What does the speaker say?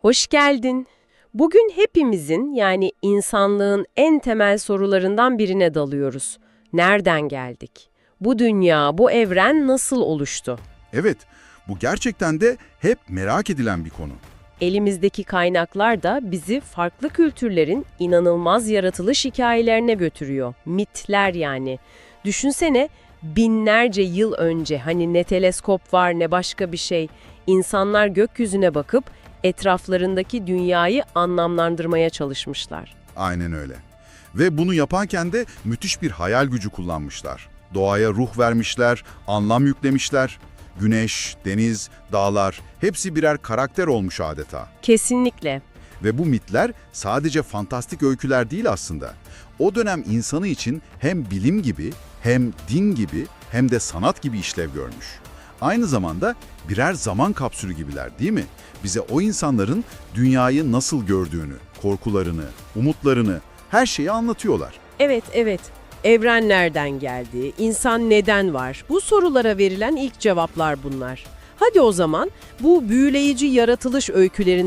Hoş geldin. Bugün hepimizin yani insanlığın en temel sorularından birine dalıyoruz. Nereden geldik? Bu dünya, bu evren nasıl oluştu? Evet, bu gerçekten de hep merak edilen bir konu. Elimizdeki kaynaklar da bizi farklı kültürlerin inanılmaz yaratılış hikayelerine götürüyor. Mitler yani. Düşünsene binlerce yıl önce hani ne teleskop var ne başka bir şey. İnsanlar gökyüzüne bakıp etraflarındaki dünyayı anlamlandırmaya çalışmışlar. Aynen öyle. Ve bunu yaparken de müthiş bir hayal gücü kullanmışlar. Doğaya ruh vermişler, anlam yüklemişler. Güneş, deniz, dağlar hepsi birer karakter olmuş adeta. Kesinlikle. Ve bu mitler sadece fantastik öyküler değil aslında. O dönem insanı için hem bilim gibi, hem din gibi, hem de sanat gibi işlev görmüş. Aynı zamanda birer zaman kapsülü gibiler değil mi? Bize o insanların dünyayı nasıl gördüğünü, korkularını, umutlarını, her şeyi anlatıyorlar. Evet, evet. Evren nereden geldi? İnsan neden var? Bu sorulara verilen ilk cevaplar bunlar. Hadi o zaman bu büyüleyici yaratılış öykülerinden